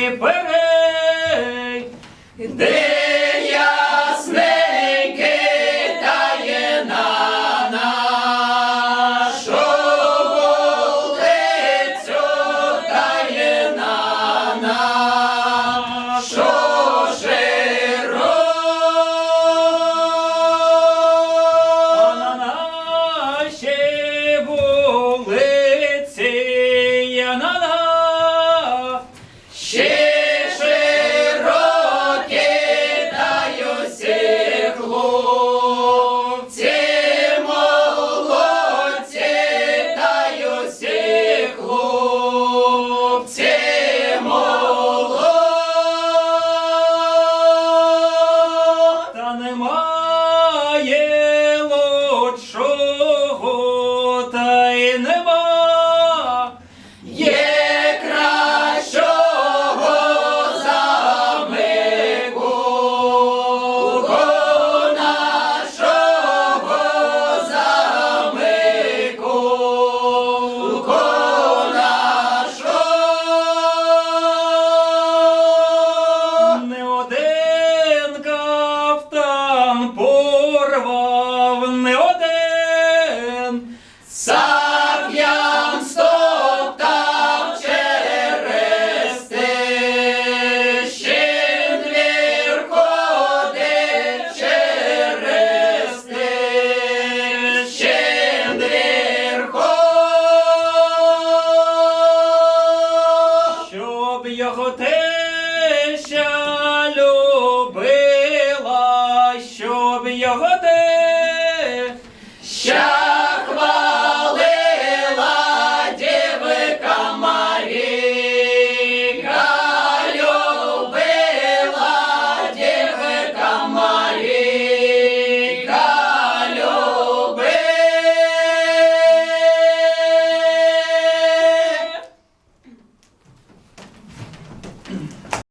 believe. Bye. Shit! його теща любила, щоб його теща